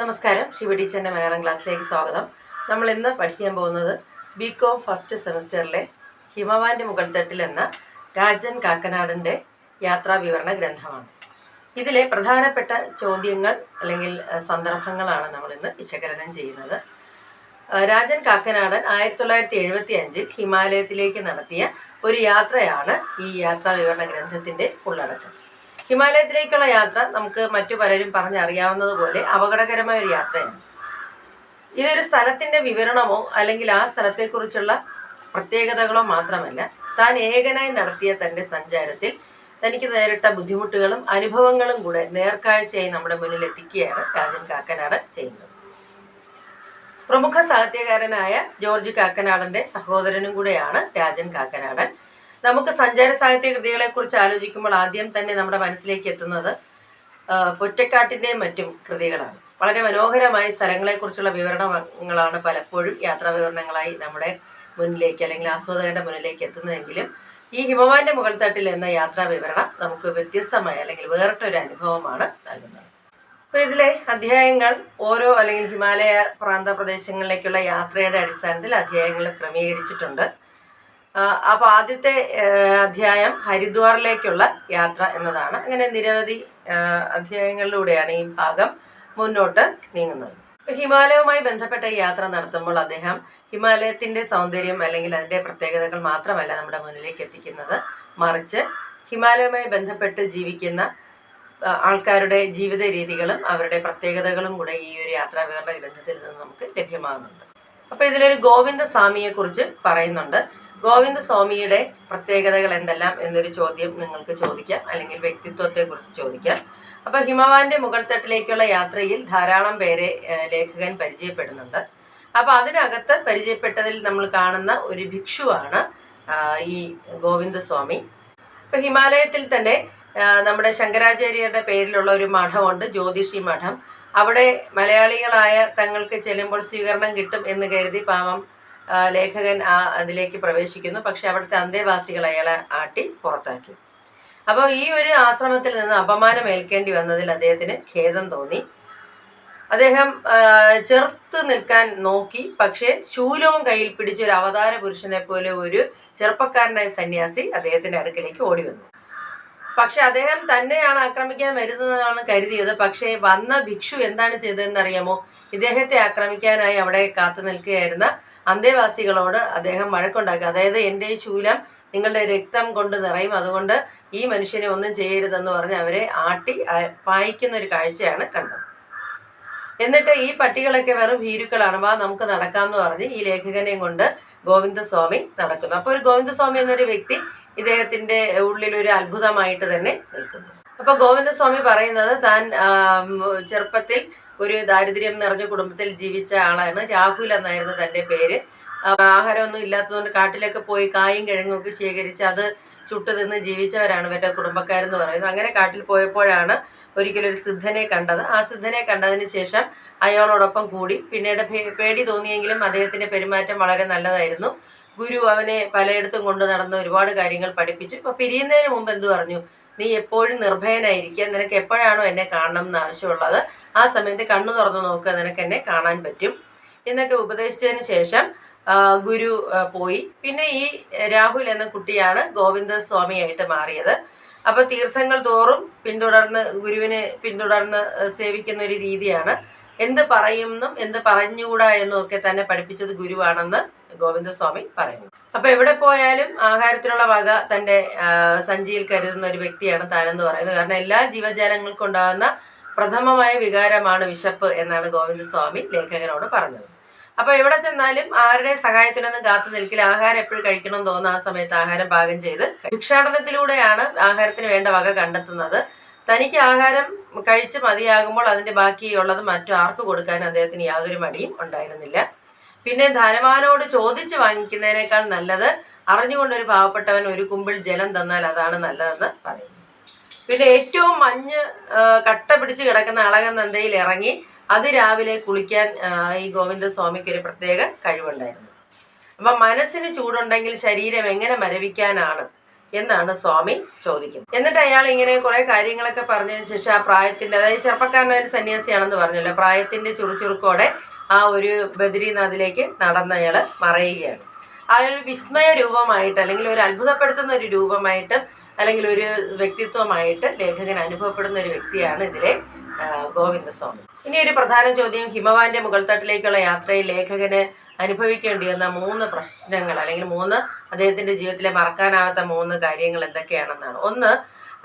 നമസ്കാരം. ശിവ ടീച്ചറിന്റെ മലയാളം ക്ലാസ്സിലേക്ക് സ്വാഗതം. നമ്മൾ ഇന്ന് പഠിക്കാൻ പോകുന്നത് ബി കോം ഫസ്റ്റ് സെമസ്റ്ററിലെ ഹിമവാന്റെ മുകൾ തട്ടിൽ എന്ന രാജൻ കാക്കനാടിന്റെ യാത്രാ വിവരണ ഗ്രന്ഥമാണ്. ഇതിലെ പ്രധാനപ്പെട്ട ചോദ്യങ്ങൾ അല്ലെങ്കിൽ സന്ദർഭങ്ങളാണ് നമ്മൾ ഇന്ന് വിശകലനം ചെയ്യുന്നത്. രാജൻ കാക്കനാടൻ ആയിരത്തി തൊള്ളായിരത്തി എഴുപത്തി അഞ്ചിൽ ഹിമാലയത്തിലേക്ക് നടത്തിയ ഒരു യാത്രയാണ് ഈ യാത്രാ വിവരണ ഗ്രന്ഥത്തിന്റെ ഉള്ളടക്കം. ഹിമാലയത്തിലേക്കുള്ള യാത്ര നമുക്ക് മറ്റു പലരും പറഞ്ഞറിയാവുന്നതുപോലെ അപകടകരമായ ഒരു യാത്രയാണ്. ഇതൊരു സ്ഥലത്തിന്റെ വിവരണമോ അല്ലെങ്കിൽ ആ സ്ഥലത്തെക്കുറിച്ചുള്ള പ്രത്യേകതകളോ മാത്രമല്ല താൻ ഏകനായി നടത്തിയ തന്റെ സഞ്ചാരത്തിൽ തനിക്ക് നേരിട്ട ബുദ്ധിമുട്ടുകളും അനുഭവങ്ങളും കൂടെ നേർക്കാഴ്ചയായി നമ്മുടെ മുന്നിൽ എത്തിക്കുകയാണ് രാജൻ കാക്കനാടൻ ചെയ്യുന്നത്. പ്രമുഖ സാഹിത്യകാരനായ ജോർജ് കാക്കനാടന്റെ സഹോദരനും കൂടെയാണ് രാജൻ കാക്കനാടൻ. നമുക്ക് സഞ്ചാര സാഹിത്യ കൃതികളെ കുറിച്ച് ആലോചിക്കുമ്പോൾ ആദ്യം തന്നെ നമ്മുടെ മനസ്സിലേക്ക് എത്തുന്നത് ആ, പൊറ്റക്കാട്ടിന്റെയും മറ്റും കൃതികളാണ്. വളരെ മനോഹരമായ സ്ഥലങ്ങളെക്കുറിച്ചുള്ള വിവരണങ്ങളാണ് പലപ്പോഴും യാത്രാ വിവരണങ്ങളായി നമ്മുടെ മുന്നിലേക്ക് അല്ലെങ്കിൽ ആസ്വാദകരുടെ മുന്നിലേക്ക് എത്തുന്നതെങ്കിലും ഈ ഹിമവാന്റെ മുകൾ തട്ടിൽ എന്ന യാത്രാ വിവരണം നമുക്ക് വ്യത്യസ്തമായ അല്ലെങ്കിൽ വേറിട്ടൊരു അനുഭവമാണ് നൽകുന്നത്. അപ്പോൾ ഇതിലെ അധ്യായങ്ങൾ ഓരോ അല്ലെങ്കിൽ ഹിമാലയ പ്രാന്ത പ്രദേശങ്ങളിലേക്കുള്ള യാത്രയുടെ അടിസ്ഥാനത്തിൽ അധ്യായങ്ങൾ ക്രമീകരിച്ചിട്ടുണ്ട്. അപ്പോൾ ആദ്യത്തെ അധ്യായം ഹരിദ്വാറിലേക്കുള്ള യാത്ര എന്നതാണ്. അങ്ങനെ നിരവധി അധ്യായങ്ങളിലൂടെയാണ് ഈ ഭാഗം മുന്നോട്ട് നീങ്ങുന്നത്. ഹിമാലയവുമായി ബന്ധപ്പെട്ട ഈ യാത്ര നടത്തുമ്പോൾ അദ്ദേഹം ഹിമാലയത്തിന്റെ സൗന്ദര്യം അല്ലെങ്കിൽ അതിന്റെ പ്രത്യേകതകൾ മാത്രമല്ല നമ്മുടെ മുന്നിലേക്ക് എത്തിക്കുന്നത് മറിച്ച് ഹിമാലയവുമായി ബന്ധപ്പെട്ട് ജീവിക്കുന്ന ആൾക്കാരുടെ ജീവിത രീതികളും അവരുടെ പ്രത്യേകതകളും കൂടെ ഈ ഒരു യാത്രാ വിവരണ ഗ്രന്ഥത്തിൽ നിന്ന് നമുക്ക് ലഭ്യമാകുന്നുണ്ട്. അപ്പൊ ഇതിലൊരു ഗോവിന്ദ കുറിച്ച് പറയുന്നുണ്ട്. ഗോവിന്ദ സ്വാമിയുടെ പ്രത്യേകതകൾ എന്തെല്ലാം എന്നൊരു ചോദ്യം നിങ്ങൾക്ക് ചോദിക്കാം അല്ലെങ്കിൽ വ്യക്തിത്വത്തെ കുറിച്ച് ചോദിക്കാം. അപ്പൊ ഹിമവാന്റെ മുകൾ തട്ടിലേക്കുള്ള യാത്രയിൽ ധാരാളം പേരെ ലേഖകൻ പരിചയപ്പെടുന്നുണ്ട്. അപ്പൊ അതിനകത്ത് പരിചയപ്പെട്ടതിൽ നമ്മൾ കാണുന്ന ഒരു ഭിക്ഷുവാണ് ഈ ഗോവിന്ദ സ്വാമി ഇപ്പൊ ഹിമാലയത്തിൽ തന്നെ നമ്മുടെ ശങ്കരാചാര്യരുടെ പേരിലുള്ള ഒരു മഠമുണ്ട് ജ്യോതിഷി മഠം. അവിടെ മലയാളികളായ തങ്ങൾക്ക് ചെല്ലുമ്പോൾ സ്വീകരണം കിട്ടും എന്ന് കരുതി പാവം ലേഖകൻ ആ അതിലേക്ക് പ്രവേശിക്കുന്നു. പക്ഷെ അവിടുത്തെ അന്തേവാസികൾ അയാളെ ആട്ടി പുറത്താക്കി. അപ്പോൾ ഈ ഒരു ആശ്രമത്തിൽ നിന്ന് അപമാനം ഏൽക്കേണ്ടി വന്നതിൽ അദ്ദേഹത്തിന് ഖേദം തോന്നി. അദ്ദേഹം ചെറുത്ത് നിൽക്കാൻ നോക്കി. പക്ഷേ ശൂലവും കയ്യിൽ പിടിച്ച ഒരു അവതാര പുരുഷനെ പോലെ ഒരു ചെറുപ്പക്കാരനായ സന്യാസി അദ്ദേഹത്തിന്റെ അടുക്കലേക്ക് ഓടി വന്നു. പക്ഷെ അദ്ദേഹം തന്നെയാണ് ആക്രമിക്കാൻ വരുന്നതെന്നാണ് കരുതിയത്. പക്ഷേ വന്ന ഭിക്ഷു എന്താണ് ചെയ്തതെന്ന് അറിയാമോ ഇദ്ദേഹത്തെ ആക്രമിക്കാനായി അവിടെ കാത്തു നിൽക്കുകയായിരുന്ന അന്തേവാസികളോട് അദ്ദേഹം വഴക്കുണ്ടാക്കി. അതായത് എന്റെ ഈ ശൂലം നിങ്ങളുടെ രക്തം കൊണ്ട് നിറയും. അതുകൊണ്ട് ഈ മനുഷ്യനെ ഒന്നും ചെയ്യരുതെന്ന് പറഞ്ഞ് അവരെ ആട്ടി പായിക്കുന്ന ഒരു കാഴ്ചയാണ് കണ്ടത്. എന്നിട്ട് ഈ പട്ടികളൊക്കെ വെറും ഭീരുക്കളാണ്. വാ നമുക്ക് നടക്കാമെന്ന് പറഞ്ഞ് ഈ ലേഖകനെയും കൊണ്ട് ഗോവിന്ദസ്വാമി നടക്കുന്നു. അപ്പോൾ ഒരു ഗോവിന്ദസ്വാമി എന്നൊരു വ്യക്തി ഇദ്ദേഹത്തിന്റെ ഉള്ളിൽ ഒരു അത്ഭുതമായിട്ട് തന്നെ നിൽക്കുന്നു. അപ്പൊ ഗോവിന്ദസ്വാമി പറയുന്നത് താൻ ചെറുപ്പത്തിൽ ഒരു ദാരിദ്ര്യം നിറഞ്ഞ കുടുംബത്തിൽ ജീവിച്ച ആളാണ്. രാഹുൽ എന്നായിരുന്നു തന്റെ പേര്. ആഹാരമൊന്നും ഇല്ലാത്തതുകൊണ്ട് കാട്ടിലൊക്കെ പോയി കായും കിഴങ്ങും ഒക്കെ ശേഖരിച്ച് അത് ചുട്ടു തിന്ന് ജീവിച്ചവരാണ് ഇവരുടെ കുടുംബക്കാരെന്ന് പറയുന്നത്. അങ്ങനെ കാട്ടിൽ പോയപ്പോഴാണ് ഒരിക്കലും ഒരു സിദ്ധനെ കണ്ടത്. ആ സിദ്ധനെ കണ്ടതിന് ശേഷം അയാളോടൊപ്പം കൂടി. പിന്നീട് പേടി തോന്നിയെങ്കിലും അദ്ദേഹത്തിന്റെ പെരുമാറ്റം വളരെ നല്ലതായിരുന്നു. ഗുരു അവനെ പലയിടത്തും കൊണ്ടു നടന്ന് ഒരുപാട് കാര്യങ്ങൾ പഠിപ്പിച്ചു. ഇപ്പൊ പിരിയുന്നതിന് മുമ്പ് എന്തു പറഞ്ഞു? നീ എപ്പോഴും നിർഭയനായിരിക്കുക. നിനക്ക് എപ്പോഴാണോ എന്നെ കാണണം എന്ന് ആവശ്യമുള്ളത് ആ സമയത്ത് കണ്ണു തുറന്നു നോക്കുക. നിനക്ക് എന്നെ കാണാൻ പറ്റും. എന്നൊക്കെ ഉപദേശിച്ചതിന് ശേഷം ഗുരു പോയി. പിന്നെ ഈ രാഹുൽ എന്ന കുട്ടിയാണ് ഗോവിന്ദ സ്വാമിയായിട്ട് മാറിയത്. അപ്പൊ തീർത്ഥങ്ങൾ തോറും പിന്തുടർന്ന് ഗുരുവിനെ പിന്തുടർന്ന് സേവിക്കുന്ന ഒരു രീതിയാണ്. എന്ത് പറയുമെന്നും എന്ത് പറഞ്ഞുകൂടാ എന്നും ഒക്കെ തന്നെ പഠിപ്പിച്ചത് ഗുരുവാണെന്ന് ഗോവിന്ദസ്വാമി പറയുന്നു. അപ്പൊ എവിടെ പോയാലും ആഹാരത്തിനുള്ള വക തന്റെ സഞ്ചിയിൽ കരുതുന്ന ഒരു വ്യക്തിയാണ് താനെന്ന് പറയുന്നത്. കാരണം എല്ലാ ജീവജാലങ്ങൾക്കും ഉണ്ടാകുന്ന പ്രഥമമായ വികാരമാണ് വിശപ്പ് എന്നാണ് ഗോവിന്ദസ്വാമി ലേഖകനോട് പറഞ്ഞത്. അപ്പൊ എവിടെ ചെന്നാലും ആരുടെ സഹായത്തിനൊന്നും കാത്തു നിൽക്കില്ല. ആഹാരം എപ്പോഴും കഴിക്കണം എന്ന് തോന്നുന്ന ആ സമയത്ത് ആഹാരം പാകം ചെയ്ത് ഭിക്ഷാടനത്തിലൂടെയാണ് ആഹാരത്തിന് വേണ്ട വക കണ്ടെത്തുന്നത്. തനിക്ക് ആഹാരം കഴിച്ച് മതിയാകുമ്പോൾ അതിന്റെ ബാക്കിയുള്ളത് മറ്റു ആർക്ക് കൊടുക്കാൻ അദ്ദേഹത്തിന് യാതൊരു മടിയും ഉണ്ടായിരുന്നില്ല. പിന്നെ ധനവാനോട് ചോദിച്ച് വാങ്ങിക്കുന്നതിനേക്കാൾ നല്ലത് അറിഞ്ഞുകൊണ്ട് ഒരു പാവപ്പെട്ടവൻ ഒരു കുമ്പിൾ ജലം തന്നാൽ അതാണ് നല്ലതെന്ന് പറയുന്നു പിന്നെ ഏറ്റവും മഞ്ഞ് കട്ട പിടിച്ച് കിടക്കുന്ന അളകൻ നന്ദയിൽ ഇറങ്ങി അതിരാവിലെ കുളിക്കാൻ ഈ ഈ ഗോവിന്ദസ്വാമിക്ക് ഒരു പ്രത്യേക കഴിവുണ്ടായിരുന്നു. അപ്പൊ മനസ്സിന് ചൂടുണ്ടെങ്കിൽ ശരീരം എങ്ങനെ മരവിക്കാനാണ് എന്നാണ് സ്വാമി ചോദിക്കുന്നത്. എന്നിട്ട് അയാൾ ഇങ്ങനെ കുറെ കാര്യങ്ങളൊക്കെ പറഞ്ഞതിന് ശേഷം ആ പ്രായത്തിന്റെ അതായത് ചെറുപ്പക്കാരനായ സന്യാസിയാണെന്ന് പറഞ്ഞല്ലോ പ്രായത്തിന്റെ ചുറുചുറുക്കോടെ ആ ഒരു ബദ്രീനാഥിലേക്ക് നടന്ന് അയാൾ മറയുകയാണ്. ആ ഒരു വിസ്മയ രൂപമായിട്ട് അല്ലെങ്കിൽ ഒരു അത്ഭുതപ്പെടുത്തുന്ന ഒരു രൂപമായിട്ട് അല്ലെങ്കിൽ ഒരു വ്യക്തിത്വമായിട്ട് ലേഖകൻ അനുഭവപ്പെടുന്ന ഒരു വ്യക്തിയാണ് ഇതിലെ ഗോവിന്ദസ്വാമി. ഇനി ഒരു പ്രധാന ചോദ്യം ഹിമവാന്റെ മുകൾത്തട്ടിലേക്കുള്ള യാത്രയിൽ ലേഖകന് അനുഭവിക്കേണ്ടി വന്ന മൂന്ന് പ്രശ്നങ്ങൾ അല്ലെങ്കിൽ മൂന്ന് അദ്ദേഹത്തിന്റെ ജീവിതത്തിലെ മറക്കാനാവാത്ത മൂന്ന് കാര്യങ്ങൾ എന്തൊക്കെയാണെന്നാണ്. ഒന്ന്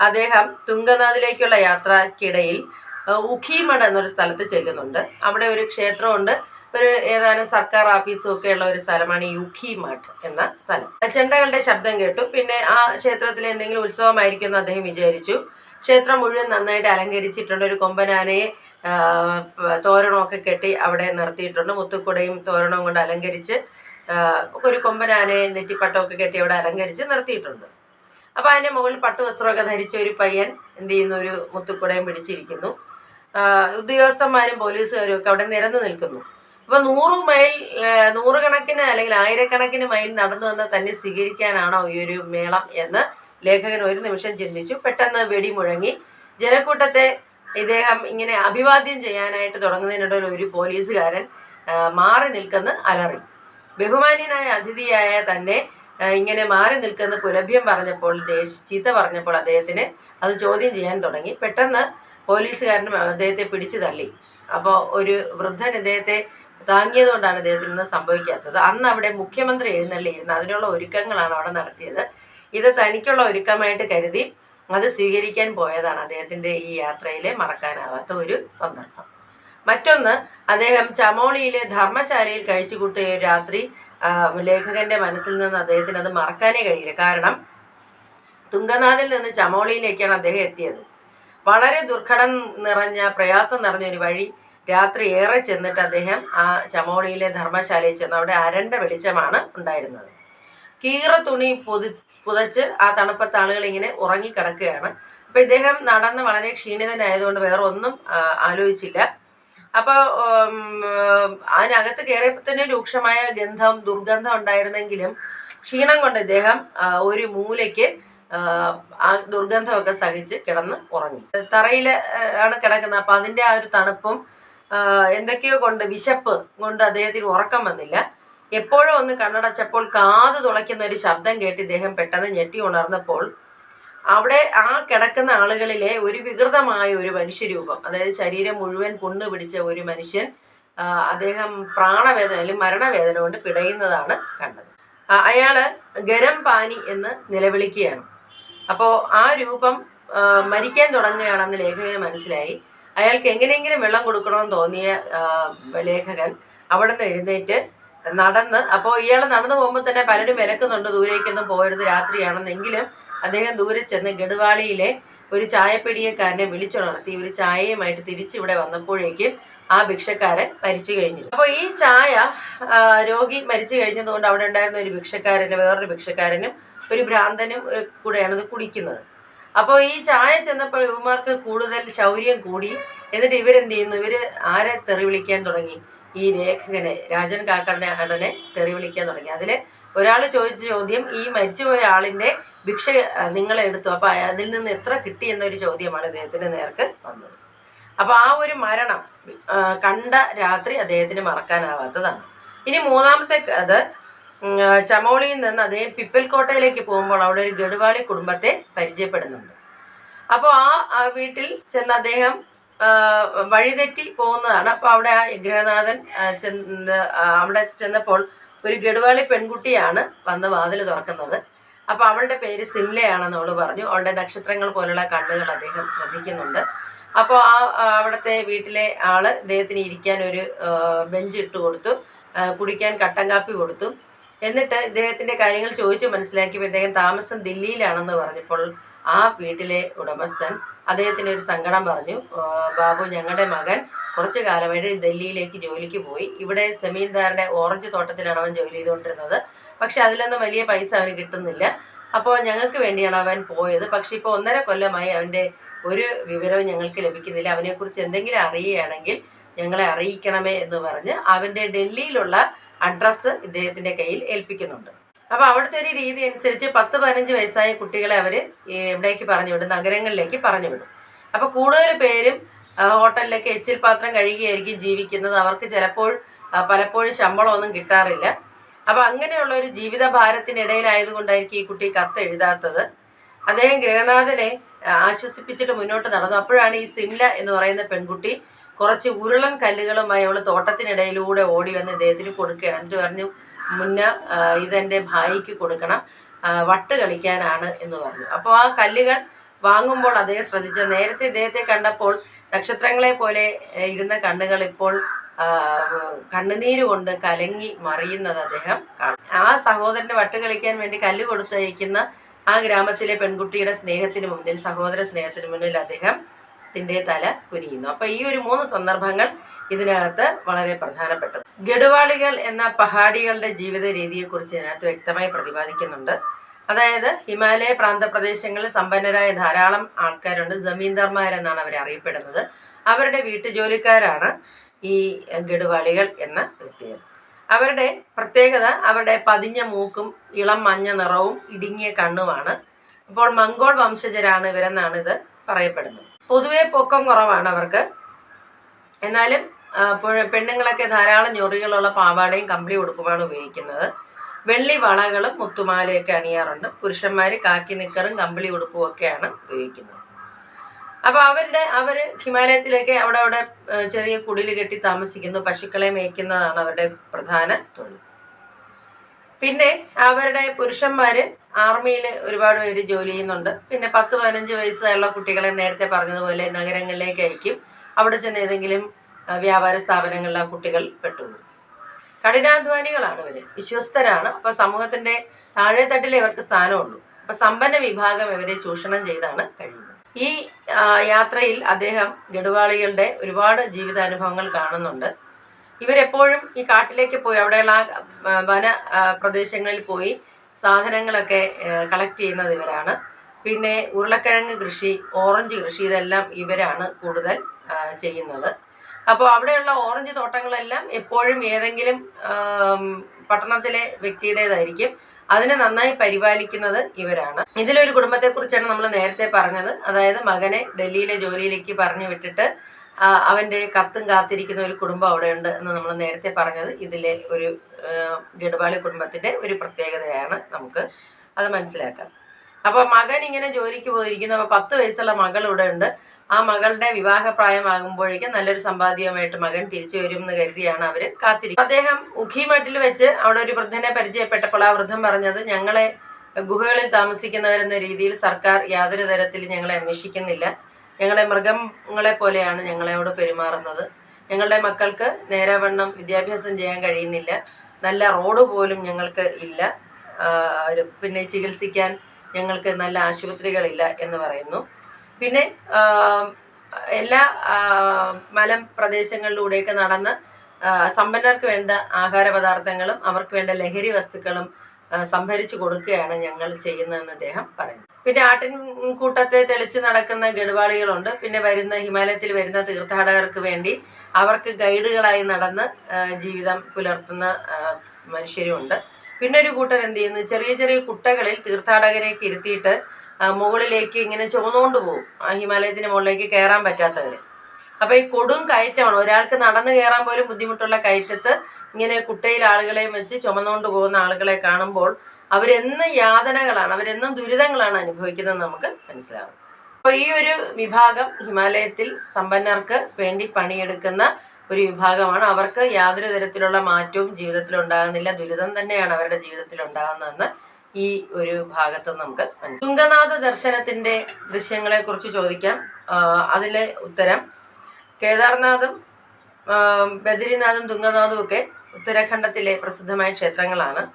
അദ്ദേഹം തുങ്കനാഥിലേക്കുള്ള യാത്രക്കിടയിൽ ഉഖീമഠ് എന്നൊരു സ്ഥലത്ത് ചെല്ലുന്നുണ്ട്. അവിടെ ഒരു ക്ഷേത്രമുണ്ട്. ഒരു ഏതാനും സർക്കാർ ഓഫീസും ഒക്കെ ഉള്ള ഒരു സ്ഥലമാണ് ഈ ഉഖീമഠ് എന്ന സ്ഥലം. ചെണ്ടകളുടെ ശബ്ദം കേട്ടു. പിന്നെ ആ ക്ഷേത്രത്തിലെ എന്തെങ്കിലും ഉത്സവമായിരിക്കും എന്ന് അദ്ദേഹം വിചാരിച്ചു. ക്ഷേത്രം മുഴുവൻ നന്നായിട്ട് അലങ്കരിച്ചിട്ടുണ്ട്. ഒരു കൊമ്പനാനയെ തോരണമൊക്കെ കെട്ടി അവിടെ നിർത്തിയിട്ടുണ്ട്. മുത്തുക്കുടയും തോരണവും കൊണ്ട് അലങ്കരിച്ച് ഒരു കൊമ്പനാനയെ നെറ്റിപ്പട്ടമൊക്കെ കെട്ടി അവിടെ അലങ്കരിച്ച് നിർത്തിയിട്ടുണ്ട്. അപ്പൊ അതിന്റെ മുകളിൽ പട്ടുവസ്ത്രമൊക്കെ ധരിച്ച ഒരു പയ്യൻ എന്ത് ചെയ്യുന്നു ഒരു മുത്തുക്കുടയും പിടിച്ചിരിക്കുന്നു. ഉദ്യോഗസ്ഥന്മാരും പോലീസുകാരും ഒക്കെ അവിടെ നിരന്നു നിൽക്കുന്നു. അപ്പൊ നൂറ് മൈൽ നൂറുകണക്കിന് അല്ലെങ്കിൽ ആയിരക്കണക്കിന് മൈൽ നടന്നു വന്ന് തന്നെ സ്വീകരിക്കാനാണോ ഈ ഒരു മേളം എന്ന് ലേഖകൻ ഒരു നിമിഷം ചിന്തിച്ചു. പെട്ടെന്ന് വെടി മുഴങ്ങി. ജനക്കൂട്ടത്തെ ഇദ്ദേഹം ഇങ്ങനെ അഭിവാദ്യം ചെയ്യാനായിട്ട് തുടങ്ങുന്നതിനിടയിൽ ഒരു പോലീസുകാരൻ മാറി നിൽക്കുന്ന അലറി. ബഹുമാന്യനായ അതിഥിയായ തന്നെ ഇങ്ങനെ മാറി നിൽക്കുന്ന കുലഭ്യം പറഞ്ഞപ്പോൾ ചീത്ത പറഞ്ഞപ്പോൾ അദ്ദേഹത്തിന് അത് ചോദ്യം ചെയ്യാൻ തുടങ്ങി. പെട്ടെന്ന് പോലീസുകാരനും അദ്ദേഹത്തെ പിടിച്ചു തള്ളി. അപ്പോൾ ഒരു വൃദ്ധൻ അദ്ദേഹത്തെ താങ്ങിയതുകൊണ്ടാണ് ഇന്ന് സംഭവിക്കാത്തത്. അന്ന് അവിടെ മുഖ്യമന്ത്രി എഴുന്നള്ളിയിരുന്നു അതിനുള്ള ഒരുക്കങ്ങളാണ് അവിടെ നടത്തിയത്. ഇത് തനിക്കുള്ള ഒരുക്കമായിട്ട് കരുതി അത് സ്വീകരിക്കാൻ പോയതാണ് അദ്ദേഹത്തിന്റെ ഈ യാത്രയിലെ മറക്കാനാവാത്ത ഒരു സന്ദർഭം. മറ്റൊന്ന് അദ്ദേഹം ചമോളിയിലെ ധർമ്മശാലയിൽ കഴിച്ചുകൂട്ടിയ രാത്രി ലേഖകന്റെ മനസ്സിൽ നിന്ന് അദ്ദേഹത്തിന് അത് മറക്കാനേ കഴിയില്ല. കാരണം തുങ്കനാഥിൽ നിന്ന് ചമോളിയിലേക്കാണ് അദ്ദേഹം എത്തിയത്. വളരെ ദുർഘടം നിറഞ്ഞ പ്രയാസം നിറഞ്ഞ ഒരു വഴി രാത്രി ഏറെ ചെന്നിട്ട് അദ്ദേഹം ആ ചമോളിയിലെ ധർമ്മശാലയിൽ ചെന്ന്. അവിടെ അരണ്ട വെളിച്ചമാണ് ഉണ്ടായിരുന്നത്. കീറ തുണി പൊതി പുതച്ച് ആ തണുപ്പത്ത് ആളുകൾ ഇങ്ങനെ ഉറങ്ങിക്കിടക്കുകയാണ്. അപ്പൊ ഇദ്ദേഹം നടന്ന് വളരെ ക്ഷീണിതനായതുകൊണ്ട് വേറെ ഒന്നും ആലോചിച്ചില്ല. അപ്പോൾ അതിനകത്ത് കയറിയപ്പോൾ തന്നെ രൂക്ഷമായ ഗന്ധം ദുർഗന്ധം ഉണ്ടായിരുന്നെങ്കിലും ക്ഷീണം കൊണ്ട് ഇദ്ദേഹം ഒരു മൂലയ്ക്ക് ആ, ദുർഗന്ധമൊക്കെ സഹിച്ച് കിടന്ന് ഉറങ്ങി. തറയിൽ ആണ് കിടക്കുന്നത്. അപ്പൊ അതിന്റെ ആ ഒരു തണുപ്പും എന്തൊക്കെയോ കൊണ്ട് വിശപ്പ് കൊണ്ട് അദ്ദേഹത്തിന് ഉറക്കം വന്നില്ല. എപ്പോഴോ ഒന്ന് കണ്ണടച്ചപ്പോൾ കാത് തുളയ്ക്കുന്ന ഒരു ശബ്ദം കേട്ട് ഇദ്ദേഹം പെട്ടെന്ന് ഞെട്ടി ഉണർന്നപ്പോൾ അവിടെ ആ കിടക്കുന്ന ആളുകളിലെ ഒരു വികൃതമായ ഒരു മനുഷ്യരൂപം അതായത് ശരീരം മുഴുവൻ പുണ്ണ് പിടിച്ച ഒരു മനുഷ്യൻ അദ്ദേഹം പ്രാണവേദന അല്ലെങ്കിൽ മരണവേദന കൊണ്ട് പിടയുന്നതാണ് കണ്ടത്. അയാൾ ഗരം പാനി എന്ന് നിലവിളിക്കുകയാണ്. അപ്പോൾ ആ രൂപം മരിക്കാൻ തുടങ്ങുകയാണെന്ന് ലേഖകന് മനസ്സിലായി. അയാൾക്ക് എങ്ങനെയെങ്കിലും വെള്ളം കൊടുക്കണമെന്ന് തോന്നിയ ലേഖകൻ അവിടെ നിന്ന് എഴുന്നേറ്റ് നടന്ന് അപ്പോൾ ഇയാൾ നടന്നു പോകുമ്പോൾ തന്നെ പലരും വിലക്കുന്നുണ്ട് ദൂരേക്കൊന്നും പോകരുത് രാത്രിയാണെന്നെങ്കിലും അദ്ദേഹം ദൂരെ ചെന്ന് ഗഡുവാളിയിലെ ഒരു ചായപ്പെടിയക്കാരനെ വിളിച്ചുണർത്തി ഒരു ചായയുമായിട്ട് തിരിച്ചിവിടെ വന്നപ്പോഴേക്കും ആ ഭിക്ഷക്കാരൻ മരിച്ചു കഴിഞ്ഞു. അപ്പോൾ ഈ ചായ രോഗി മരിച്ചു കഴിഞ്ഞതുകൊണ്ട് അവിടെ ഉണ്ടായിരുന്ന ഒരു ഭിക്ഷക്കാരന് വേറൊരു ഭിക്ഷക്കാരനും ഒരു ഭ്രാന്തനും കൂടെയാണ് ഇത് കുടിക്കുന്നത്. അപ്പോൾ ഈ ചായ ചെന്നപ്പോൾ ഇവന്മാർക്ക് കൂടുതൽ ശൗര്യം കൂടി. എന്നിട്ട് ഇവരെന്ത് ചെയ്യുന്നു? ഇവർ ആരെ തെറി വിളിക്കാൻ തുടങ്ങി? ഈ ലേഖകനെ രാജൻ കാക്കടനെ അടനെ തെറി വിളിക്കാൻ തുടങ്ങി. അതിൽ ഒരാൾ ചോദിച്ച ചോദ്യം ഈ മരിച്ചുപോയ ആളിന്റെ ഭിക്ഷ നിങ്ങൾ എടുത്തു. അപ്പൊ അതിൽ നിന്ന് എത്ര കിട്ടി എന്നൊരു ചോദ്യമാണ് അദ്ദേഹത്തിന്റെ നേർക്ക് വന്നത്. അപ്പൊ ആ ഒരു മരണം കണ്ട രാത്രി അദ്ദേഹത്തിന് മറക്കാനാവാത്തതാണ്. ഇനി മൂന്നാമത്തെ അത് ചമോളിയിൽ നിന്ന് അദ്ദേഹം പിപ്പൽകോട്ടയിലേക്ക് പോകുമ്പോൾ അവിടെ ഒരു ഗഡുവാളി കുടുംബത്തെ പരിചയപ്പെടുന്നുണ്ട്. അപ്പോൾ ആ വീട്ടിൽ ചെന്ന് അദ്ദേഹം വഴിതെറ്റി പോകുന്നതാണ്. അപ്പോൾ അവിടെ ആ ഗ്രഹനാഥൻ ചെന്ന് അവിടെ ചെന്നപ്പോൾ ഒരു ഗഡുവാളി പെൺകുട്ടിയാണ് വന്ന് വാതിൽ തുറക്കുന്നത്. അപ്പോൾ അവളുടെ പേര് സിംലയാണെന്ന് അവൾ പറഞ്ഞു. അവളുടെ നക്ഷത്രങ്ങൾ പോലുള്ള കണ്ണുകൾ അദ്ദേഹം ശ്രദ്ധിക്കുന്നുണ്ട്. അപ്പോൾ ആ അവിടുത്തെ വീട്ടിലെ ആൾ അദ്ദേഹത്തിന് ഇരിക്കാൻ ഒരു ബെഞ്ച് ഇട്ട് കൊടുത്തു. കുടിക്കാൻ കട്ടൻ കാപ്പി കൊടുത്തു. എന്നിട്ട് ഇദ്ദേഹത്തിന്റെ കാര്യങ്ങൾ ചോദിച്ചു മനസ്സിലാക്കിയപ്പോൾ ഇദ്ദേഹം താമസം ദില്ലിയിലാണെന്ന് പറഞ്ഞപ്പോൾ ആ വീട്ടിലെ ഉടമസ്ഥൻ അദ്ദേഹത്തിന് ഒരു സങ്കടം പറഞ്ഞു. ബാബു ഞങ്ങളുടെ മകൻ കുറച്ചു കാലമായിട്ട് ഡൽഹിയിലേക്ക് ജോലിക്ക് പോയി. ഇവിടെ സെമീൻദാരുടെ ഓറഞ്ച് തോട്ടത്തിലാണ് അവൻ ജോലി ചെയ്തുകൊണ്ടിരുന്നത്. പക്ഷെ അതിലൊന്നും വലിയ പൈസ അവന് കിട്ടുന്നില്ല. അപ്പോൾ ഞങ്ങൾക്ക് വേണ്ടിയാണ് അവൻ പോയത്. പക്ഷെ ഇപ്പോൾ ഒന്നര കൊല്ലമായി അവന്റെ ഒരു വിവരവും ഞങ്ങൾക്ക് ലഭിക്കുന്നില്ല. അവനെക്കുറിച്ച് എന്തെങ്കിലും അറിയുകയാണെങ്കിൽ ഞങ്ങളെ അറിയിക്കണമേ എന്ന് പറഞ്ഞ് അവന്റെ ഡൽഹിയിലുള്ള അഡ്രസ്സ് ഇദ്ദേഹത്തിന്റെ കയ്യിൽ ഏൽപ്പിക്കുന്നുണ്ട്. അപ്പോൾ അവിടുത്തെ ഒരു രീതി അനുസരിച്ച് പത്ത് പതിനഞ്ച് വയസ്സായ കുട്ടികളെ അവർ എവിടേക്ക് പറഞ്ഞു വിടും നഗരങ്ങളിലേക്ക് പറഞ്ഞു വിടും അപ്പോൾ കൂടുതൽ പേരും ഹോട്ടലിലേക്ക് എച്ചിൽ പാത്രം കഴുകിയായിരിക്കും ജീവിക്കുന്നത്. അവർക്ക് ചിലപ്പോൾ പലപ്പോഴും ശമ്പളമൊന്നും കിട്ടാറില്ല. അപ്പോൾ അങ്ങനെയുള്ള ഒരു ജീവിത ഭാരത്തിനിടയിലായതുകൊണ്ടായിരിക്കും ഈ കുട്ടി കത്ത് എഴുതാത്തത്. അദ്ദേഹം ഗൃഹനാഥനെ ആശ്വസിപ്പിച്ചിട്ട് മുന്നോട്ട് നടന്നു. അപ്പോഴാണ് ഈ സിംല എന്ന് പറയുന്ന പെൺകുട്ടി കുറച്ച് ഉരുളൻ കല്ലുകളുമായി അവൾ തോട്ടത്തിനിടയിലൂടെ ഓടി വന്ന് ഇദ്ദേഹത്തിന് കൊടുക്കുകയാണ്. എന്നിട്ട് പറഞ്ഞു മുന്ന ഇതെന്റെ ഭായിക്ക് കൊടുക്കണം. വട്ട് കളിക്കാനാണ് എന്ന് പറഞ്ഞു. അപ്പോൾ ആ കല്ലുകൾ വാങ്ങുമ്പോൾ അദ്ദേഹം ശ്രദ്ധിച്ച. നേരത്തെ ഇദ്ദേഹത്തെ കണ്ടപ്പോൾ നക്ഷത്രങ്ങളെ പോലെ ഇരുന്ന കണ്ണുകൾ ഇപ്പോൾ കണ്ണുനീര് കൊണ്ട് കലങ്ങി മറിയുന്നത് അദ്ദേഹം ആ സഹോദരന്റെ വട്ട് കളിക്കാൻ വേണ്ടി കല്ല് കൊടുത്തയക്കുന്ന ആ ഗ്രാമത്തിലെ പെൺകുട്ടിയുടെ സ്നേഹത്തിന് മുന്നിൽ സഹോദര സ്നേഹത്തിന് മുന്നിൽ അദ്ദേഹം ത്തിന്റെ തല കുനിയുന്നു. അപ്പൊ ഈ ഒരു മൂന്ന് സന്ദർഭങ്ങൾ ഇതിനകത്ത് വളരെ പ്രധാനപ്പെട്ടത്. ഗഡുവാളികൾ എന്ന പഹാടികളുടെ ജീവിത രീതിയെക്കുറിച്ച് ഇതിനകത്ത് വ്യക്തമായി പ്രതിപാദിക്കുന്നുണ്ട്. അതായത് ഹിമാലയ പ്രാന്തപ്രദേശങ്ങളിൽ സമ്പന്നരായ ധാരാളം ആൾക്കാരുണ്ട്. ജമീന്ദാർമാരെന്നാണ് അവർ അറിയപ്പെടുന്നത്. അവരുടെ വീട്ടുജോലിക്കാരാണ് ഈ ഗഡുവാളികൾ എന്ന വ്യക്തികൾ അവരുടെ പ്രത്യേകത അവരുടെ പതിഞ്ഞ മൂക്കും ഇളം മഞ്ഞ നിറവും ഇടുങ്ങിയ കണ്ണുമാണ്. അപ്പോൾ മംഗോൾ വംശജരാണ് ഇവരെന്നാണ് ഇത് പറയപ്പെടുന്നത്. പൊതുവെ പൊക്കം കുറവാണ് അവർക്ക്. എന്നാലും പെണ്ണുങ്ങളൊക്കെ ധാരാളം ഞൊറികളുള്ള പാവാടയും കമ്പിളി ഉടുപ്പുമാണ് ഉപയോഗിക്കുന്നത്. വെള്ളി വളകളും മുത്തുമാലയൊക്കെ അണിയാറുണ്ട്. പുരുഷന്മാർ കാക്കി നിക്കറും കമ്പിളി ഉടുപ്പും ഒക്കെയാണ് ഉപയോഗിക്കുന്നത്. അപ്പൊ അവരുടെ അവർ ഹിമാലയത്തിലേക്ക് അവിടെ അവിടെ ചെറിയ കുടിൽ കെട്ടി താമസിക്കുന്നു. പശുക്കളെ മേയ്ക്കുന്നതാണ് അവരുടെ പ്രധാന തൊഴിൽ. പിന്നെ അവരുടെ പുരുഷന്മാര് ആർമിയിൽ ഒരുപാട് പേര് ജോലി ചെയ്യുന്നുണ്ട്. പിന്നെ പത്ത് പതിനഞ്ച് വയസ്സായുള്ള കുട്ടികളെ നേരത്തെ പറഞ്ഞതുപോലെ നഗരങ്ങളിലേക്ക് അയക്കും. അവിടെ ചെന്ന് ഏതെങ്കിലും വ്യാപാര സ്ഥാപനങ്ങളിൽ ആ കുട്ടികൾ പെട്ടുപോകും. കഠിനാധ്വാനികളാണ് ഇവർ. വിശ്വസ്തരാണ്. അപ്പൊ സമൂഹത്തിന്റെ താഴെത്തട്ടിലെ ഇവർക്ക് സ്ഥാനമുള്ളൂ. അപ്പൊ സമ്പന്ന വിഭാഗം ഇവരെ ചൂഷണം ചെയ്താണ് കഴിയുന്നത്. ഈ യാത്രയിൽ അദ്ദേഹം ഗഡുവാളികളുടെ ഒരുപാട് ജീവിതാനുഭവങ്ങൾ കാണുന്നുണ്ട്. ഇവരെപ്പോഴും ഈ കാട്ടിലേക്ക് പോയി അവിടെയുള്ള വന പ്രദേശങ്ങളിൽ പോയി സാധനങ്ങളൊക്കെ കളക്ട് ചെയ്യുന്നത് ഇവരാണ്. പിന്നെ ഉരുളക്കിഴങ്ങ് കൃഷി ഓറഞ്ച് കൃഷി ഇതെല്ലാം ഇവരാണ് കൂടുതൽ ചെയ്യുന്നത്. അപ്പോൾ അവിടെയുള്ള ഓറഞ്ച് തോട്ടങ്ങളെല്ലാം എപ്പോഴും ഏതെങ്കിലും പട്ടണത്തിലെ വ്യക്തിയുടേതായിരിക്കും. അതിനെ നന്നായി പരിപാലിക്കുന്നത് ഇവരാണ്. ഇതിലൊരു കുടുംബത്തെക്കുറിച്ചാണ് നമ്മൾ നേരത്തെ പറഞ്ഞത്. അതായത് മകനെ ഡൽഹിയിലെ ജോലിയിലേക്ക് പറഞ്ഞു വിട്ടിട്ട് അവന്റെ കത്തും കാത്തിരിക്കുന്ന ഒരു കുടുംബം അവിടെ ഉണ്ട് എന്ന് നമ്മൾ നേരത്തെ പറഞ്ഞത്. ഇതിലെ ഒരു ഗഡ്വാളി കുടുംബത്തിന്റെ ഒരു പ്രത്യേകതയാണ് നമുക്ക് അത് മനസ്സിലാക്കാം. അപ്പൊ മകൻ ഇങ്ങനെ ജോലിക്ക് പോയിരിക്കുന്നു. അപ്പൊ പത്ത് വയസ്സുള്ള മകൾ ഇവിടെ ഉണ്ട് ആ മകളുടെ വിവാഹ വിവാഹപ്രായമാകുമ്പോഴേക്കും നല്ലൊരു സമ്പാദ്യമായിട്ട് മകൻ തിരിച്ചു വരും എന്ന് കരുതിയാണ് അവർ കാത്തിരിക്കുന്നത്. അദ്ദേഹം ഉഖിമഠിൽ വെച്ച് അവിടെ ഒരു വൃദ്ധനെ പരിചയപ്പെട്ടപ്പോൾ ആ വൃദ്ധൻ പറഞ്ഞത് ഞങ്ങളെ ഗുഹകളിൽ താമസിക്കുന്നവരെന്ന രീതിയിൽ സർക്കാർ യാതൊരു തരത്തിൽ ഞങ്ങളെ അന്വേഷിക്കുന്നില്ല. ഞങ്ങളെ മൃഗങ്ങളെ പോലെയാണ് ഞങ്ങളോട് പെരുമാറുന്നത്. ഞങ്ങളുടെ മക്കൾക്ക് നേരാവണ്ണം വിദ്യാഭ്യാസം ചെയ്യാൻ കഴിയുന്നില്ല. നല്ല റോഡ് പോലും ഞങ്ങൾക്ക് ഇല്ല. പിന്നെ ചികിത്സിക്കാൻ ഞങ്ങൾക്ക് നല്ല ആശുപത്രികളില്ല എന്ന് പറയുന്നു. പിന്നെ എല്ലാ മലപ്രദേശങ്ങളിലൂടെയൊക്കെ മലമ്പ്രദേശങ്ങളിലൂടെയൊക്കെ നടന്ന് സമ്പന്നർക്ക് വേണ്ട ആഹാര പദാർത്ഥങ്ങളും അവർക്ക് വേണ്ട ലഹരി വസ്തുക്കളും സംഭരിച്ചു കൊടുക്കുകയാണ് ഞങ്ങൾ ചെയ്യുന്നതെന്ന് അദ്ദേഹം പറയുന്നു. പിന്നെ ആട്ടിൻ കൂട്ടത്തെ തെളിച്ച് നടക്കുന്ന ഗഡുവാളികളുണ്ട്. പിന്നെ വരുന്ന ഹിമാലയത്തിൽ വരുന്ന തീർത്ഥാടകർക്ക് വേണ്ടി അവർക്ക് ഗൈഡുകളായി നടന്ന് ജീവിതം പുലർത്തുന്ന മനുഷ്യരും മനുഷ്യരുമുണ്ട് പിന്നെ ഒരു കൂട്ടർ എന്ത് ചെയ്യുന്നു? ചെറിയ ചെറിയ കുട്ടകളിൽ തീർത്ഥാടകരെ ഇരുത്തിയിട്ട് മുകളിലേക്ക് ഇങ്ങനെ ചുമന്നുകൊണ്ട് പോകും. ആ ഹിമാലയത്തിന് മുകളിലേക്ക് കയറാൻ പറ്റാത്തവർ അപ്പൊ ഈ കൊടും കയറ്റമാണ്. ഒരാൾക്ക് നടന്നു കയറാൻ പോലും ബുദ്ധിമുട്ടുള്ള കയറ്റത്ത് ഇങ്ങനെ കുട്ടയിൽ ആളുകളെയും വെച്ച് ചുമന്നുകൊണ്ട് പോകുന്ന ആളുകളെ കാണുമ്പോൾ അവരെന്നും യാതനകളാണ് അവരെന്നും ദുരിതങ്ങളാണ് അനുഭവിക്കുന്നത് നമുക്ക് മനസ്സിലാകും. അപ്പോൾ ഈ ഒരു വിഭാഗം ഹിമാലയത്തിൽ സമ്പന്നർക്ക് വേണ്ടി പണിയെടുക്കുന്ന ഒരു വിഭാഗമാണ്. അവർക്ക് യാതൊരു തരത്തിലുള്ള മാറ്റവും ജീവിതത്തിൽ ഉണ്ടാകുന്നില്ല ദുരിതം തന്നെയാണ് അവരുടെ ജീവിതത്തിൽ ഉണ്ടാകുന്നതെന്ന് ഈ ഒരു ഭാഗത്ത് നമുക്ക് തുങ്കനാഥ ദർശനത്തിന്റെ ദൃശ്യങ്ങളെ കുറിച്ച് ചോദിക്കാം. അതിലെ ഉത്തരം. കേദാർനാഥും ബദരിനാഥും തുങ്കനാഥും ഒക്കെ ഉത്തരാഖണ്ഡത്തിലെ പ്രസിദ്ധമായ ക്ഷേത്രങ്ങളാണ്.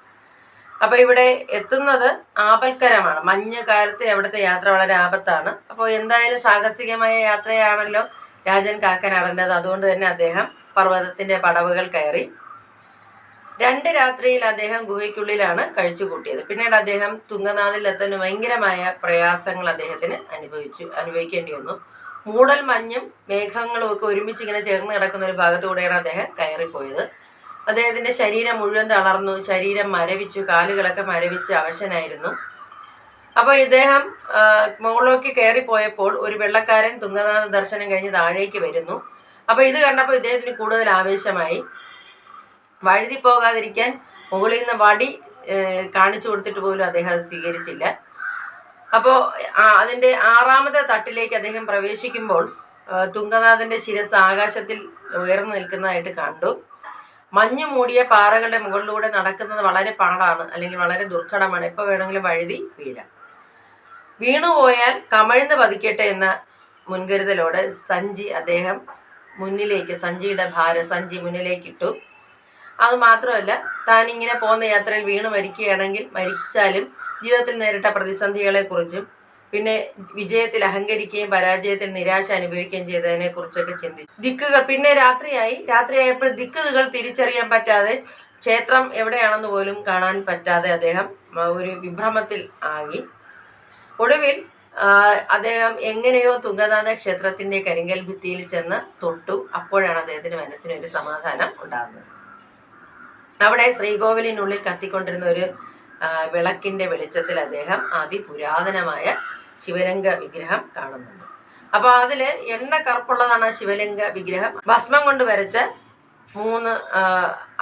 അപ്പൊ ഇവിടെ എത്തുന്നത് ആപൽക്കരമാണ്. മഞ്ഞ് കാലത്ത് അവിടുത്തെ യാത്ര വളരെ ആപത്താണ്. അപ്പോൾ എന്തായാലും സാഹസികമായ യാത്രയാണല്ലോ രാജൻ കാക്കനാടേണ്ടത്. അതുകൊണ്ട് തന്നെ അദ്ദേഹം പർവതത്തിന്റെ പടവുകൾ കയറി രണ്ട് രാത്രിയിൽ അദ്ദേഹം ഗുഹയ്ക്കുള്ളിലാണ് കഴിച്ചുകൂട്ടിയത്. പിന്നീട് അദ്ദേഹം തുംഗനാഥിലെത്താൻ ഭയങ്കരമായ പ്രയാസങ്ങൾ അദ്ദേഹത്തിന് അനുഭവിച്ചു അനുഭവിക്കേണ്ടി വന്നു. മൂടൽ മഞ്ഞും മേഘങ്ങളും ഒക്കെ ഒരുമിച്ച് ഇങ്ങനെ ചേർന്ന് കിടക്കുന്ന ഒരു ഭാഗത്തൂടെയാണ് അദ്ദേഹം കയറിപ്പോയത്. അദ്ദേഹത്തിന്റെ ശരീരം മുഴുവൻ തളർന്നു ശരീരം മരവിച്ചു കാലുകളൊക്കെ മരവിച്ച് അവശനായിരുന്നു. അപ്പോൾ ഇദ്ദേഹം മുകളിലേക്ക് കയറിപ്പോയപ്പോൾ ഒരു വെള്ളക്കാരൻ തുങ്കനാഥ ദർശനം കഴിഞ്ഞ് താഴേക്ക് വരുന്നു. അപ്പോൾ ഇത് കണ്ടപ്പോൾ ഇദ്ദേഹത്തിന് കൂടുതൽ ആവേശമായി. വഴുതി പോകാതിരിക്കാൻ മുകളിൽ നിന്ന് വടി കാണിച്ചു കൊടുത്തിട്ട് പോലും അദ്ദേഹം അത് സ്വീകരിച്ചില്ല. അപ്പോൾ അതിന്റെ ആറാമത്തെ തട്ടിലേക്ക് അദ്ദേഹം പ്രവേശിക്കുമ്പോൾ തുങ്കനാഥന്റെ ശിരസ് ആകാശത്തിൽ ഉയർന്നു നിൽക്കുന്നതായിട്ട് കണ്ടു. മഞ്ഞു മൂടിയ പാറകളുടെ മുകളിലൂടെ നടക്കുന്നത് വളരെ പാടാണ് അല്ലെങ്കിൽ വളരെ ദുർഘടമാണ്. എപ്പോൾ വേണമെങ്കിലും വഴുതി വീഴാം. വീണുപോയാൽ കമഴ്ന്ന് പതിക്കട്ടെ എന്ന മുൻകരുതലോടെ സഞ്ചി അദ്ദേഹം മുന്നിലേക്ക് സഞ്ചിയുടെ ഭാര സഞ്ചി മുന്നിലേക്ക് ഇട്ടു അത് മാത്രമല്ല ഇങ്ങനെ പോകുന്ന യാത്രയിൽ വീണ് മരിക്കുകയാണെങ്കിൽ മരിച്ചാലും ജീവിതത്തിൽ നേരിട്ട പ്രതിസന്ധികളെക്കുറിച്ചും പിന്നെ വിജയത്തിൽ അഹങ്കരിക്കുകയും പരാജയത്തിൽ നിരാശ അനുഭവിക്കുകയും ചെയ്തതിനെ കുറിച്ചൊക്കെ ചിന്തിച്ചു. ദിക്കുകൾ പിന്നെ രാത്രിയായി. രാത്രിയായപ്പോൾ ദിക്കുകൾ തിരിച്ചറിയാൻ പറ്റാതെ ക്ഷേത്രം എവിടെയാണെന്ന് പോലും കാണാൻ പറ്റാതെ അദ്ദേഹം ഒരു വിഭ്രമത്തിൽ ആയി. ഒടുവിൽ അദ്ദേഹം എങ്ങനെയോ തുങ്കനാഥ ക്ഷേത്രത്തിന്റെ കരിങ്കൽ ഭിത്തിയിൽ ചെന്ന് തൊട്ടു. അപ്പോഴാണ് അദ്ദേഹത്തിന്റെ മനസ്സിന് ഒരു സമാധാനം ഉണ്ടാകുന്നത്. അവിടെ ശ്രീകോവിലിനുള്ളിൽ കത്തിക്കൊണ്ടിരുന്ന ഒരു വിളക്കിന്റെ വെളിച്ചത്തിൽ അദ്ദേഹം അതിപുരാതനമായ ശിവലിംഗ വിഗ്രഹം കാണുന്നുണ്ട്. അപ്പൊ അതിൽ എണ്ണ കറുപ്പുള്ളതാണ് ശിവലിംഗ വിഗ്രഹം. ഭസ്മം കൊണ്ട് വരച്ച മൂന്ന്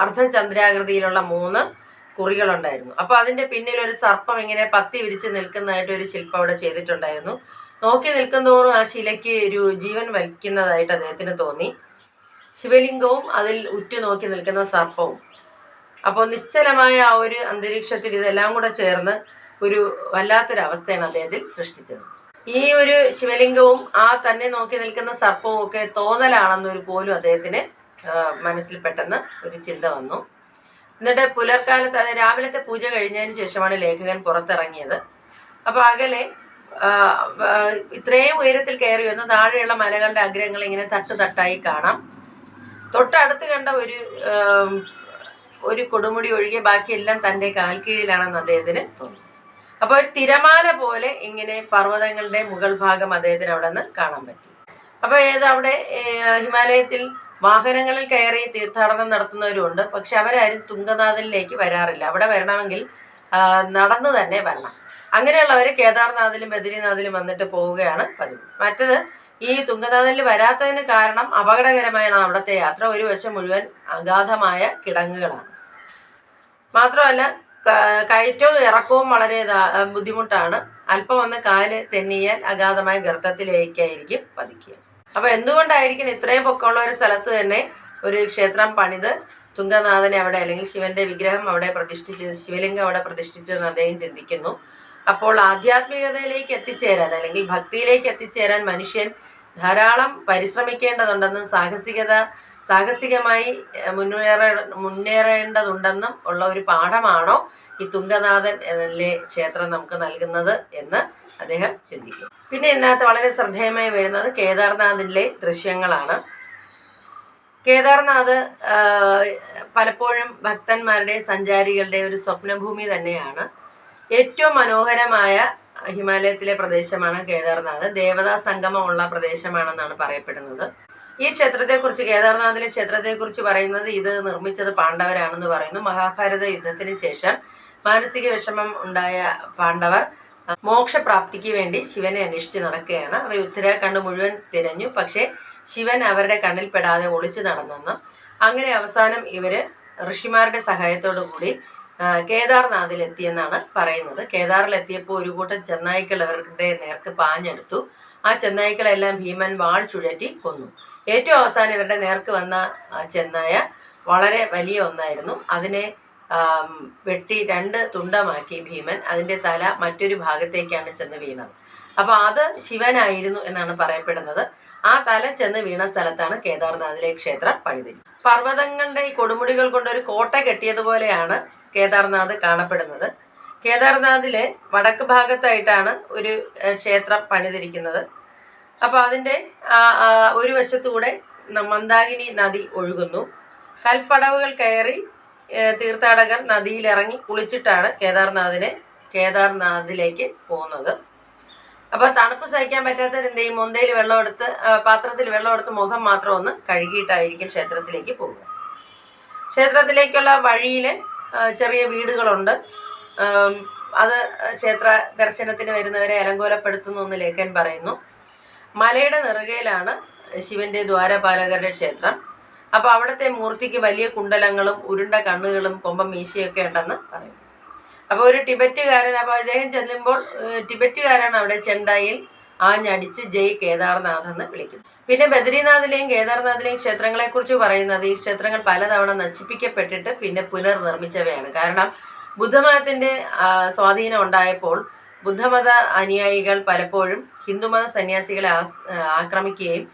അർദ്ധചന്ദ്രാകൃതിയിലുള്ള മൂന്ന് കുറികളുണ്ടായിരുന്നു. അപ്പൊ അതിന്റെ പിന്നിൽ ഒരു സർപ്പം ഇങ്ങനെ പത്തി വിരിച്ച് നിൽക്കുന്നതായിട്ട് ഒരു ശില്പം അവിടെ ചെയ്തിട്ടുണ്ടായിരുന്നു. നോക്കി നിൽക്കുന്നതോറും ആ ശിലയ്ക്ക് ഒരു ജീവൻ വലിക്കുന്നതായിട്ട് അദ്ദേഹത്തിന് തോന്നി. ശിവലിംഗവും അതിൽ ഉറ്റു നോക്കി നിൽക്കുന്ന സർപ്പവും. അപ്പോൾ നിശ്ചലമായ ആ ഒരു അന്തരീക്ഷത്തിൽ ഇതെല്ലാം കൂടെ ചേർന്ന് ഒരു വല്ലാത്തൊരവസ്ഥയാണ് അദ്ദേഹത്തിൽ സൃഷ്ടിച്ചത്. ഈ ഒരു ശിവലിംഗവും ആ തന്നെ നോക്കി നിൽക്കുന്ന സർപ്പവും ഒക്കെ തോന്നലാണെന്നൊരു പോലും അദ്ദേഹത്തിന് മനസ്സിൽ പെട്ടെന്ന് ഒരു ചിന്ത വന്നു. എന്നിട്ട് പുലർക്കാലത്ത് അതായത് രാവിലത്തെ പൂജ കഴിഞ്ഞതിന് ശേഷമാണ് ലേഖകൻ പുറത്തിറങ്ങിയത്. അപ്പോൾ അകലെ ഇത്രയും ഉയരത്തിൽ കയറി വന്ന് താഴെയുള്ള മലകളുടെ അഗ്രങ്ങൾ ഇങ്ങനെ തട്ട് തട്ടായി കാണാം. തൊട്ടടുത്ത് കണ്ട ഒരു ഒരു കൊടുമുടി ഒഴികെ ബാക്കിയെല്ലാം തന്റെ കാൽക്കീഴിലാണെന്ന് അദ്ദേഹത്തിന് തോന്നി. അപ്പോൾ ഒരു തിരമാല പോലെ ഇങ്ങനെ പർവതങ്ങളുടെ മുകൾ ഭാഗം അദ്ദേഹത്തിന് അവിടെ നിന്ന് കാണാൻ പറ്റി. അപ്പോൾ ഏത് അവിടെ ഹിമാലയത്തിൽ വാഹനങ്ങളിൽ കയറി തീർത്ഥാടനം നടത്തുന്നവരുണ്ട് പക്ഷെ അവരാരും തുങ്കനാഥനിലേക്ക് വരാറില്ല. അവിടെ വരണമെങ്കിൽ നടന്നു തന്നെ വരണം. അങ്ങനെയുള്ളവർ കേദാർനാഥിലും ബദരിനാഥിലും വന്നിട്ട് പോവുകയാണ് പതിവ്. മറ്റത് ഈ തുങ്കനാഥനിൽ വരാത്തതിന് കാരണം അപകടകരമായാണ് അവിടുത്തെ യാത്ര ഒരു വശം മുഴുവൻ അഗാധമായ കിടങ്ങുകളാണ്. മാത്രമല്ല കയറ്റവും ഇറക്കവും വളരെ ബുദ്ധിമുട്ടാണ്. അല്പം ഒന്ന് കാൽ തെന്നിയാൽ അഗാധമായ ഗർത്തത്തിലേക്കായിരിക്കും പതിക്കുക. അപ്പൊ എന്തുകൊണ്ടായിരിക്കും ഇത്രയും പൊക്കമുള്ള ഒരു സ്ഥലത്ത് തന്നെ ഒരു ക്ഷേത്രം പണിത് തുങ്കനാഥനെ അവിടെ അല്ലെങ്കിൽ ശിവന്റെ വിഗ്രഹം അവിടെ പ്രതിഷ്ഠിച്ച് ശിവലിംഗം അവിടെ പ്രതിഷ്ഠിച്ചതെന്ന് അദ്ദേഹം ചിന്തിക്കുന്നു. അപ്പോൾ ആധ്യാത്മികതയിലേക്ക് എത്തിച്ചേരാൻ അല്ലെങ്കിൽ ഭക്തിയിലേക്ക് എത്തിച്ചേരാൻ മനുഷ്യൻ ധാരാളം പരിശ്രമിക്കേണ്ടതുണ്ടെന്നും സാഹസികത സാഹസികമായി മുന്നേറ മുന്നേറേണ്ടതുണ്ടെന്നും ഉള്ള ഒരു പാഠമാണോ ഈ തുങ്കനാഥൻ എന്നല്ലേ ക്ഷേത്രം നമുക്ക് നൽകുന്നത് എന്ന് അദ്ദേഹം ചിന്തിക്കും. പിന്നെ ഇതിനകത്ത് വളരെ ശ്രദ്ധേയമായി വരുന്നത് കേദാർനാഥിലെ ദൃശ്യങ്ങളാണ്. കേദാർനാഥ് പലപ്പോഴും ഭക്തന്മാരുടെ സഞ്ചാരികളുടെ ഒരു സ്വപ്നഭൂമി തന്നെയാണ്. ഏറ്റവും മനോഹരമായ ഹിമാലയത്തിലെ പ്രദേശമാണ് കേദാർനാഥ്. ദേവതാ സംഗമമുള്ള പ്രദേശമാണെന്നാണ് പറയപ്പെടുന്നത്. ഈ ക്ഷേത്രത്തെക്കുറിച്ച് കേദാർനാഥിലെ ക്ഷേത്രത്തെക്കുറിച്ച് പറയുന്നത് ഇത് നിർമ്മിച്ചത് പാണ്ഡവരാണെന്ന് പറയുന്നു. മഹാഭാരത യുദ്ധത്തിന് ശേഷം മാനസിക വിഷമം ഉണ്ടായ പാണ്ഡവർ മോക്ഷപ്രാപ്തിക്ക് വേണ്ടി ശിവനെ അന്വേഷിച്ച് നടക്കുകയാണ്. അവർ ഉത്തരാഖണ്ഡ് മുഴുവൻ തിരഞ്ഞു. പക്ഷേ ശിവൻ അവരുടെ കണ്ണിൽപ്പെടാതെ ഒളിച്ചു നടന്നെന്നും അങ്ങനെ അവസാനം ഇവർ ഋഷിമാരുടെ സഹായത്തോടു കൂടി എത്തിയെന്നാണ് പറയുന്നത്. കേദാറിൽ എത്തിയപ്പോൾ ഒരു കൂട്ടം ചെന്നായ്ക്കൾ അവരുടെ നേർക്ക് പാഞ്ഞെടുത്തു. ആ ചെന്നായ്ക്കളെല്ലാം ഭീമൻ വാൾ ചുഴറ്റി കൊന്നു. ഏറ്റവും അവസാനം ഇവരുടെ നേർക്ക് വന്ന ചെന്നായ വളരെ വലിയ ഒന്നായിരുന്നു. അതിനെ വെട്ടി രണ്ട് തുണ്ടമാക്കി ഭീമൻ. അതിന്റെ തല മറ്റൊരു ഭാഗത്തേക്കാണ് ചെന്ന് വീണത്. അപ്പൊ അത് ശിവനായിരുന്നു എന്നാണ് പറയപ്പെടുന്നത്. ആ തല ചെന്ന് വീണ സ്ഥലത്താണ് കേദാർനാഥിലെ ക്ഷേത്രം പണിതിരി പർവതങ്ങളുടെ ഈ കൊടുമുടികൾ കൊണ്ട് ഒരു കോട്ട കെട്ടിയതുപോലെയാണ് കേദാർനാഥ് കാണപ്പെടുന്നത്. കേദാർനാഥിലെ വടക്ക് ഭാഗത്തായിട്ടാണ് ഒരു ക്ഷേത്രം പണിതിരിക്കുന്നത്. അപ്പോൾ അതിന്റെ ഒരു വശത്തൂടെ മന്ദാകിനി നദി ഒഴുകുന്നു. കൽപ്പടവുകൾ കയറി തീർത്ഥാടകർ നദിയിലിറങ്ങി കുളിച്ചിട്ടാണ് കേദാർനാഥിനെ കേദാർനാഥിലേക്ക് പോകുന്നത്. അപ്പോൾ തണുപ്പ് സഹിക്കാൻ പറ്റാത്തവർ എന്ത് ചെയ്യും? മുന്തയിൽ വെള്ളം എടുത്ത് പാത്രത്തിൽ വെള്ളം എടുത്ത് മുഖം മാത്രം ഒന്ന് കഴുകിയിട്ടായിരിക്കും ക്ഷേത്രത്തിലേക്ക് പോകുക. ക്ഷേത്രത്തിലേക്കുള്ള വഴിയിൽ ചെറിയ വീടുകളുണ്ട്. അത് ക്ഷേത്ര ദർശനത്തിന് വരുന്നവരെ അലങ്കോലപ്പെടുത്തുന്നു എന്ന് ലേഖൻ പറയുന്നു. മലയുടെ നെറുകയിലാണ് ശിവന്റെ ദ്വാരപാലകരുടെ ക്ഷേത്രം. അപ്പോൾ അവിടുത്തെ മൂർത്തിക്ക് വലിയ കുണ്ടലങ്ങളും ഉരുണ്ട കണ്ണുകളും കൊമ്പം മീശയൊക്കെ ഉണ്ടെന്ന് പറയും അപ്പോൾ ഒരു ടിബറ്റുകാരൻ അപ്പോൾ അദ്ദേഹം ചെല്ലുമ്പോൾ ടിബറ്റുകാരാണ് അവിടെ ചെണ്ടയിൽ ആഞ്ഞടിച്ച് ജയ് കേദാർനാഥ് എന്ന് വിളിക്കുന്നു. പിന്നെ ബദ്രീനാഥിലെയും കേദാർനാഥിലെയും ക്ഷേത്രങ്ങളെക്കുറിച്ച് പറയുന്നത് ഈ ക്ഷേത്രങ്ങൾ പലതവണ നശിപ്പിക്കപ്പെട്ടിട്ട് പിന്നെ പുനർനിർമ്മിച്ചവയാണ്. കാരണം ബുദ്ധമതത്തിന്റെ സ്വാധീനം ഉണ്ടായപ്പോൾ ബുദ്ധമത അനുയായികൾ പലപ്പോഴും ഹിന്ദുമത സന്യാസികളെ ആക്രമിക്കുകയും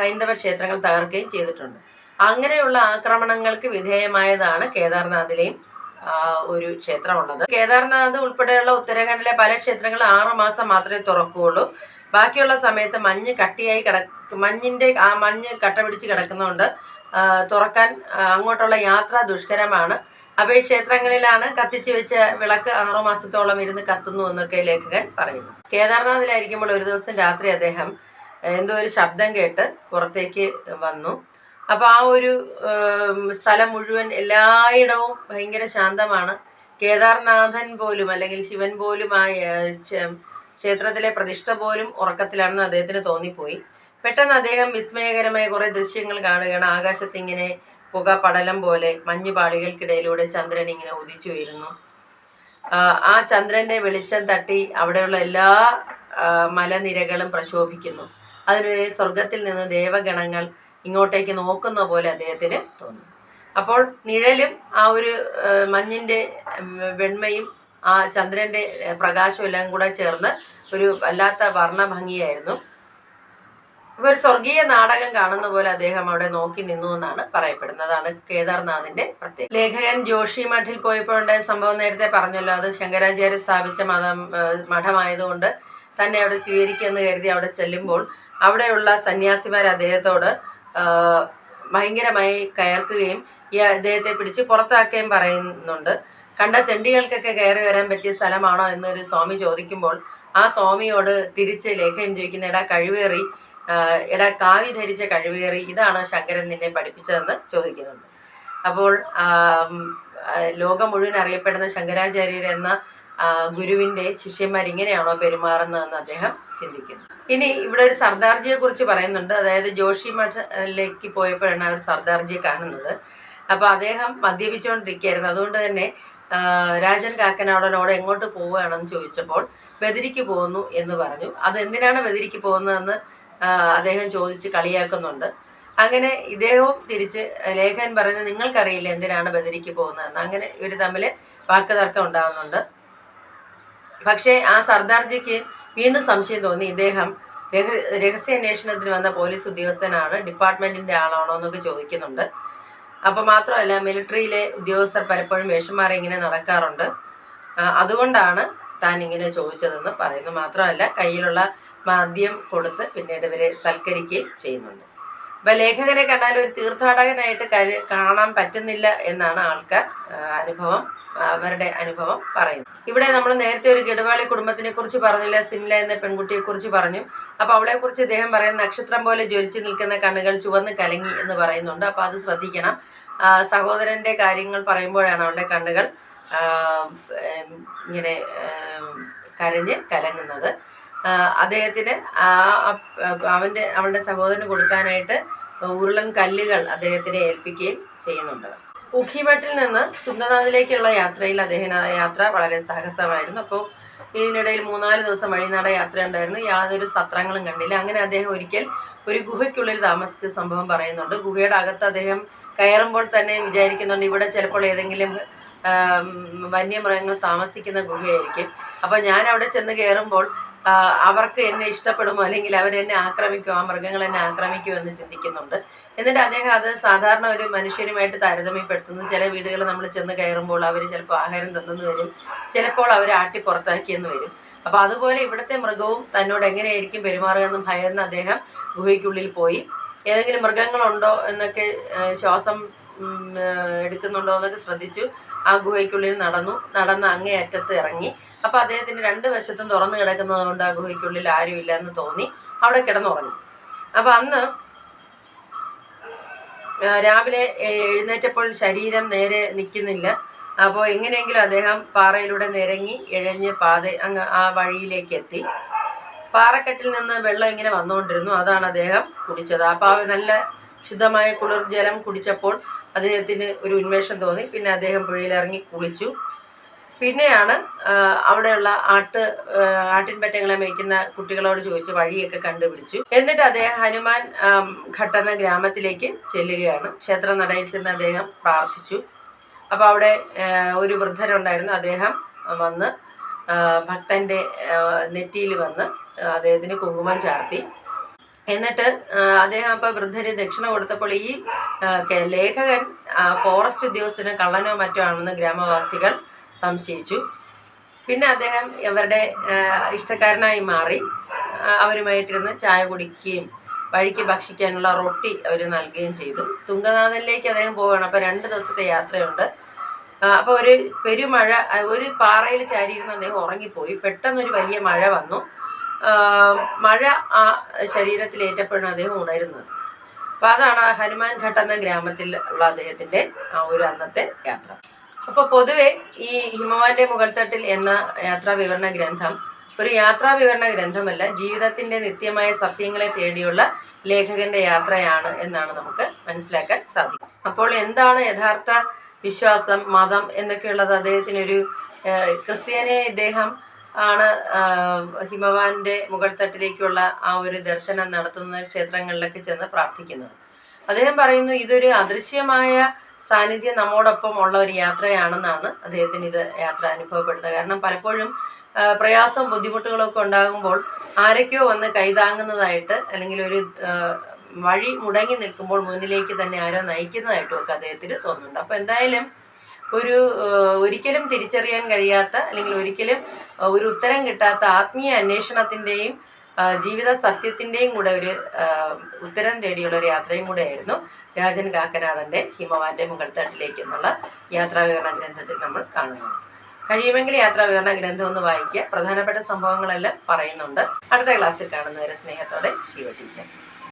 ഹൈന്ദവ ക്ഷേത്രങ്ങൾ തകർക്കുകയും ചെയ്തിട്ടുണ്ട്. അങ്ങനെയുള്ള ആക്രമണങ്ങൾക്ക് വിധേയമായതാണ് കേദാർനാഥിലെയും ഒരു ക്ഷേത്രമുള്ളത്. കേദാർനാഥ് ഉൾപ്പെടെയുള്ള ഉത്തരാഖണ്ഡിലെ പല ക്ഷേത്രങ്ങൾ ആറ് മാസം മാത്രമേ തുറക്കുകയുള്ളൂ. ബാക്കിയുള്ള സമയത്ത് മഞ്ഞ് കട്ടിയായി കിട മഞ്ഞിന്റെ ആ മഞ്ഞ് കട്ട പിടിച്ച് കിടക്കുന്നതുകൊണ്ട് തുറക്കാൻ അങ്ങോട്ടുള്ള യാത്ര ദുഷ്കരമാണ്. അപ്പോൾ ഈ ക്ഷേത്രങ്ങളിലാണ് കത്തിച്ച് വെച്ച വിളക്ക് ആറു മാസത്തോളം ഇരുന്ന് കത്തുന്നു എന്നൊക്കെ ലേഖകൻ പറയുന്നു. കേദാർനാഥിലായിരിക്കുമ്പോൾ ഒരു ദിവസം രാത്രി അദ്ദേഹം എന്തോ ഒരു ശബ്ദം കേട്ട് പുറത്തേക്ക് വന്നു. അപ്പോൾ ആ ഒരു സ്ഥലം മുഴുവൻ എല്ലായിടവും ഭയങ്കര ശാന്തമാണ്. കേദാർനാഥൻ പോലും അല്ലെങ്കിൽ ശിവൻ പോലും ആ ക്ഷേത്രത്തിലെ പ്രതിഷ്ഠ പോലും ഉറക്കത്തിലാണെന്ന് അദ്ദേഹത്തിന് തോന്നിപ്പോയി. പെട്ടെന്ന് അദ്ദേഹം വിസ്മയകരമായ കുറെ ദൃശ്യങ്ങൾ കാണുകയാണ്. ആകാശത്ത് ഇങ്ങനെ പുക പടലം പോലെ മഞ്ഞുപാളികൾക്കിടയിലൂടെ ചന്ദ്രൻ ഇങ്ങനെ ഉദിച്ചുയരുന്നു ആ, ആ ചന്ദ്രന്റെ വെളിച്ചം തട്ടി അവിടെയുള്ള എല്ലാ മലനിരകളും പ്രക്ഷോഭിക്കുന്നു അതിനിടെ സ്വർഗത്തിൽ നിന്ന് ദേവഗണങ്ങൾ ഇങ്ങോട്ടേക്ക് നോക്കുന്ന പോലെ അദ്ദേഹത്തിന് തോന്നി. അപ്പോൾ നിഴലും ആ ഒരു മഞ്ഞിന്റെ വെണ്മയും ആ ചന്ദ്രന്റെ പ്രകാശം എല്ലാം കൂടെ ചേർന്ന് ഒരു വല്ലാത്ത വർണഭംഗിയായിരുന്നു. ഒരു സ്വർഗീയ നാടകം കാണുന്ന പോലെ അദ്ദേഹം അവിടെ നോക്കി നിന്നു എന്നാണ് പറയപ്പെടുന്നത്. അതാണ് കേദാർനാഥിന്റെ പ്രത്യേകത. ലേഖകൻ ജോഷി മഠിൽ പോയപ്പോഴുണ്ടായ സംഭവം നേരത്തെ പറഞ്ഞല്ലോ. അത് ശങ്കരാചാര്യ സ്ഥാപിച്ച മതം മഠമായതുകൊണ്ട് തന്നെ അവിടെ സ്വീകരിക്കുമെന്ന് കരുതി അവിടെ ചെല്ലുമ്പോൾ അവിടെയുള്ള സന്യാസിമാർ അദ്ദേഹത്തോട് ഭയങ്കരമായി കയർക്കുകയും ഈ അദ്ദേഹത്തെ പിടിച്ച് പുറത്താക്കുകയും പറയുന്നുണ്ട്. കണ്ട തെണ്ടികൾക്കൊക്കെ കയറി വരാൻ പറ്റിയ സ്ഥലമാണോ എന്നൊരു സ്വാമി ചോദിക്കുമ്പോൾ ആ സ്വാമിയോട് തിരിച്ച് ലേഖനം ചോദിക്കുന്ന എടാ കഴിവേറി എടാ കാവി ധരിച്ച കഴിവേറി ഇതാണ് ശങ്കരൻ നിന്നെ പഠിപ്പിച്ചതെന്ന് ചോദിക്കുന്നുണ്ട്. അപ്പോൾ ലോകം മുഴുവൻ അറിയപ്പെടുന്ന ശങ്കരാചാര്യർ എന്ന ഗുരുവിന്റെ ശിഷ്യന്മാർ ഇങ്ങനെയാണോ പെരുമാറുന്നതെന്ന് അദ്ദേഹം ചിന്തിക്കുന്നു. ഇനി ഇവിടെ ഒരു സർദാർജിയെ കുറിച്ച് പറയുന്നുണ്ട്. അതായത് ജോഷി മഠിലേക്ക് പോയപ്പോഴാണ് ഒരു സർദാർജിയെ കാണുന്നത്. അപ്പോൾ അദ്ദേഹം മദ്യപിച്ചുകൊണ്ടിരിക്കുകയായിരുന്നു. അതുകൊണ്ട് തന്നെ രാജൻ കാക്കനാടനോട് എങ്ങോട്ട് പോവുകയാണെന്ന് ചോദിച്ചപ്പോൾ ബദിരിക്ക് പോകുന്നു എന്ന് പറഞ്ഞു. അത് എന്തിനാണ് ബദിരിക്ക് പോകുന്നതെന്ന് അദ്ദേഹം ചോദിച്ച് കളിയാക്കുന്നുണ്ട്. അങ്ങനെ ഇദ്ദേഹവും തിരിച്ച് ലേഖൻ പറഞ്ഞു നിങ്ങൾക്കറിയില്ല എന്തിനാണ് ബദരിക്ക് പോകുന്നതെന്ന്. അങ്ങനെ ഇവർ തമ്മിൽ വാക്കുതർക്കം ഉണ്ടാകുന്നുണ്ട് പക്ഷേ ആ സർദാർജിക്ക് വീണ്ടും സംശയം തോന്നി. ഇദ്ദേഹം രഹ- രഹസ്യാന്വേഷണത്തിന് വന്ന പോലീസ് ഉദ്യോഗസ്ഥനാണ് ഡിപ്പാർട്ട്മെന്റിന്റെ ആളാണോ എന്നൊക്കെ ചോദിക്കുന്നുണ്ട്. അപ്പോൾ മാത്രമല്ല മിലിറ്ററിയിലെ ഉദ്യോഗസ്ഥർ പലപ്പോഴും വേഷന്മാരെ ഇങ്ങനെ നടക്കാറുണ്ട്. അതുകൊണ്ടാണ് താൻ ഇങ്ങനെ ചോദിച്ചതെന്ന് പറയുന്നത്. മാത്രമല്ല കയ്യിലുള്ള മാധ്യം കൊടുത്ത് പിന്നീട് ഇവരെ സൽക്കരിക്കുകയും ചെയ്യുന്നുണ്ട്. അപ്പം ലേഖകനെ കണ്ടാൽ ഒരു തീർത്ഥാടകനായിട്ട് കരു കാണാൻ പറ്റുന്നില്ല എന്നാണ് ആൾക്കാർ അനുഭവം അവരുടെ അനുഭവം പറയുന്നത്. ഇവിടെ നമ്മൾ നേരത്തെ ഒരു ഗഡവാളി കുടുംബത്തിനെ കുറിച്ച് പറഞ്ഞില്ല സിംല എന്ന പെൺകുട്ടിയെ കുറിച്ച് പറഞ്ഞു. അപ്പോൾ അവളെ കുറിച്ച് ഇദ്ദേഹം പറയുന്ന നക്ഷത്രം പോലെ ജ്വലിച്ചു നിൽക്കുന്ന കണ്ണുകൾ ചുവന്ന് കലങ്ങി എന്ന് പറയുന്നുണ്ട്. അപ്പോൾ അത് ശ്രദ്ധിക്കണം. സഹോദരന്റെ കാര്യങ്ങൾ പറയുമ്പോഴാണ് അവളുടെ കണ്ണുകൾ ഇങ്ങനെ കരഞ്ഞ് കലങ്ങുന്നത്. അദ്ദേഹത്തിന് അവന്റെ അവളുടെ സഹോദരന് കൊടുക്കാനായിട്ട് ഉരുളൻ കല്ലുകൾ അദ്ദേഹത്തിനെ ഏൽപ്പിക്കുകയും ചെയ്യുന്നുണ്ട്. ഉഖിമട്ടിൽ നിന്ന് തുങ്കനാഥിലേക്കുള്ള യാത്രയിൽ അദ്ദേഹം യാത്ര വളരെ സാഹസമായിരുന്നു. അപ്പോൾ ഇതിനിടയിൽ മൂന്നാൽ ദിവസം വഴിനാട യാത്ര ഉണ്ടായിരുന്നു യാതൊരു സത്രങ്ങളും കണ്ടില്ല. അങ്ങനെ അദ്ദേഹം ഒരിക്കൽ ഒരു ഗുഹയ്ക്കുള്ളിൽ താമസിച്ച സംഭവം പറയുന്നുണ്ട്. ഗുഹയുടെ അകത്ത് അദ്ദേഹം കയറുമ്പോൾ തന്നെ വിചാരിക്കുന്നുണ്ട് ഇവിടെ ചിലപ്പോൾ ഏതെങ്കിലും വന്യമൃഗങ്ങൾ താമസിക്കുന്ന ഗുഹയായിരിക്കും. അപ്പോൾ ഞാൻ അവിടെ ചെന്ന് കയറുമ്പോൾ അവർക്ക് എന്നെ ഇഷ്ടപ്പെടുമോ? അല്ലെങ്കിൽ അവരെന്നെ ആക്രമിക്കുമോ? ആ മൃഗങ്ങൾ എന്നെ ആക്രമിക്കുമോ എന്ന് ചിന്തിക്കുന്നുണ്ട്. എന്നിട്ട് അദ്ദേഹം അത് സാധാരണ ഒരു മനുഷ്യരുമായിട്ട് താരതമ്യപ്പെടുത്തുന്നു. ചില വീടുകൾ നമ്മൾ ചെന്ന് കയറുമ്പോൾ അവർ ചിലപ്പോൾ ആഹാരം തന്നെന്ന് വരും. ചിലപ്പോൾ അവർ ആട്ടി പുറത്താക്കിയെന്ന് വരും. അപ്പോൾ അതുപോലെ ഇവിടുത്തെ മൃഗവും തന്നോട് എങ്ങനെയായിരിക്കും പെരുമാറുക എന്ന് ഭയന്ന് അദ്ദേഹം ഗുഹയ്ക്കുള്ളിൽ പോയി. ഏതെങ്കിലും മൃഗങ്ങളുണ്ടോ എന്നൊക്കെ ശ്വാസം എടുക്കുന്നുണ്ടോ എന്നൊക്കെ ശ്രദ്ധിച്ചു. ആ ഗുഹയ്ക്കുള്ളിൽ നടന്നു. നടന്ന് അങ്ങേ അറ്റത്ത് ഇറങ്ങി. അപ്പോൾ അദ്ദേഹത്തിന് രണ്ട് വശത്തും തുറന്നു കിടക്കുന്നത് കൊണ്ട് ആ ഗുഹയ്ക്കുള്ളിൽ ആരുമില്ല എന്ന് തോന്നി. അവിടെ കിടന്നുറങ്ങി. അപ്പോൾ അന്ന് രാവിലെ എഴുന്നേറ്റപ്പോൾ ശരീരം നേരെ നിൽക്കുന്നില്ല. അപ്പോൾ എങ്ങനെയെങ്കിലും അദ്ദേഹം പാറയിലൂടെ നിരങ്ങി ഇഴഞ്ഞ് പാത അങ്ങ് ആ വഴിയിലേക്ക് എത്തി. പാറക്കെട്ടിൽ നിന്ന് വെള്ളം ഇങ്ങനെ വന്നുകൊണ്ടിരുന്നു. അതാണ് അദ്ദേഹം കുടിച്ചത്. അപ്പോൾ നല്ല ശുദ്ധമായ കുളിർ ജലം കുടിച്ചപ്പോൾ അദ്ദേഹത്തിന് ഒരു ഉന്മേഷം തോന്നി. പിന്നെ അദ്ദേഹം പുഴയിലിറങ്ങി കുളിച്ചു. പിന്നെയാണ് അവിടെയുള്ള ആട്ട് ആട്ടിൻ ആട്ടിൻപറ്റങ്ങളെ മേയ്ക്കുന്ന കുട്ടികളോട് ചോദിച്ച് വഴിയൊക്കെ കണ്ടുപിടിച്ചു. എന്നിട്ട് അദ്ദേഹം ഹനുമാൻ ഘട്ടെന്ന ഗ്രാമത്തിലേക്ക് ചെല്ലുകയാണ്. ക്ഷേത്ര നടയിൽ ചെന്ന് അദ്ദേഹം പ്രാർത്ഥിച്ചു. അപ്പോൾ അവിടെ ഒരു വൃദ്ധനുണ്ടായിരുന്നു. അദ്ദേഹം വന്ന് ഭക്തന്റെ നെറ്റിയിൽ വന്ന് അദ്ദേഹത്തിന് കുങ്കുമം ചാർത്തി. എന്നിട്ട് അദ്ദേഹം അപ്പോൾ വൃദ്ധര് ദക്ഷിണ കൊടുത്തപ്പോൾ ഈ ലേഖകൻ ഫോറസ്റ്റ് ഉദ്യോഗസ്ഥന് കള്ളനോ മറ്റോ ആണെന്ന് ഗ്രാമവാസികൾ സംശയിച്ചു. പിന്നെ അദ്ദേഹം ഇവരുടെ ഇഷ്ടക്കാരനായി മാറി. അവരുമായിട്ടിരുന്ന് ചായ കുടിക്കുകയും വഴിക്ക് ഭക്ഷിക്കാനുള്ള റൊട്ടി അവർ നൽകുകയും ചെയ്തു. തുങ്കനാഥനിലേക്ക് അദ്ദേഹം പോവുകയാണ്. അപ്പോൾ രണ്ട് ദിവസത്തെ യാത്രയുണ്ട്. അപ്പോൾ ഒരു പെരുമഴ ഒരു പാറയിൽ ചാരിയിരുന്ന് അദ്ദേഹം ഉറങ്ങിപ്പോയി. പെട്ടെന്നൊരു വലിയ മഴ വന്നു. മഴ ആ ശരീരത്തിലേറ്റപ്പോഴാണ് അദ്ദേഹം ഉണരുന്നത്. അപ്പോൾ അതാണ് ഹനുമാൻ ഘട്ട് എന്ന ഗ്രാമത്തിൽ ഉള്ള അദ്ദേഹത്തിന്റെ ആ ഒരു അന്നത്തെ യാത്ര. അപ്പോൾ പൊതുവെ ഈ ഹിമവാന്റെ മുകൾത്തട്ടിൽ എന്ന യാത്രാ വിവരണ ഗ്രന്ഥം ഒരു യാത്രാ വിവരണ ഗ്രന്ഥമല്ല ജീവിതത്തിന്റെ നിത്യമായ സത്യങ്ങളെ തേടിയുള്ള ലേഖകന്റെ യാത്രയാണ് എന്നാണ് നമുക്ക് മനസ്സിലാക്കാൻ സാധിക്കും. അപ്പോൾ എന്താണ് യഥാർത്ഥ വിശ്വാസം മതം എന്നൊക്കെയുള്ളത്? അദ്ദേഹത്തിനൊരു ക്രിസ്ത്യാനി ഇദ്ദേഹം ആണ് ഹിമവാന്റെ മുകൾ തട്ടിലേക്കുള്ള ആ ഒരു ദർശനം നടത്തുന്ന ക്ഷേത്രങ്ങളിലൊക്കെ ചെന്ന് പ്രാർത്ഥിക്കുന്നത്. അദ്ദേഹം പറയുന്നു ഇതൊരു അദൃശ്യമായ സാന്നിധ്യം നമ്മോടൊപ്പം ഉള്ള ഒരു യാത്രയാണെന്നാണ് അദ്ദേഹത്തിന് ഇത് യാത്ര അനുഭവപ്പെടുന്നത്. കാരണം പലപ്പോഴും പ്രയാസം ബുദ്ധിമുട്ടുകളൊക്കെ ഉണ്ടാകുമ്പോൾ ആരൊക്കെയോ വന്ന് കൈതാങ്ങുന്നതായിട്ട് അല്ലെങ്കിൽ ഒരു വഴി മുടങ്ങി നിൽക്കുമ്പോൾ മുന്നിലേക്ക് തന്നെ ആരോ നയിക്കുന്നതായിട്ടും ഒക്കെ അദ്ദേഹത്തിന് തോന്നുന്നുണ്ട്. അപ്പോൾ എന്തായാലും ഒരു ഒരിക്കലും തിരിച്ചറിയാൻ കഴിയാത്ത അല്ലെങ്കിൽ ഒരിക്കലും ഒരു ഉത്തരം കിട്ടാത്ത ആത്മീയ അന്വേഷണത്തിന്റെയും ജീവിത സത്യത്തിന്റെയും കൂടെ ഒരു ഉത്തരം തേടിയുള്ള ഒരു യാത്രയും കൂടെ ആയിരുന്നു രാജൻ കാക്കനാടന്റെ ഹിമവാന്റെ മുകൾത്തട്ടിലേക്ക് എന്നുള്ള യാത്രാവിവരണ ഗ്രന്ഥത്തിൽ നമ്മൾ കാണുന്നു കഴിയുമെങ്കിൽ യാത്രാവിവരണ ഗ്രന്ഥം ഒന്ന് വായിക്കുക. പ്രധാനപ്പെട്ട സംഭവങ്ങളെല്ലാം പറയുന്നുണ്ട്. അടുത്ത ക്ലാസ്സിൽ കാണുന്നവരെ സ്നേഹത്തോടെ ശിവ ടീച്ചർ.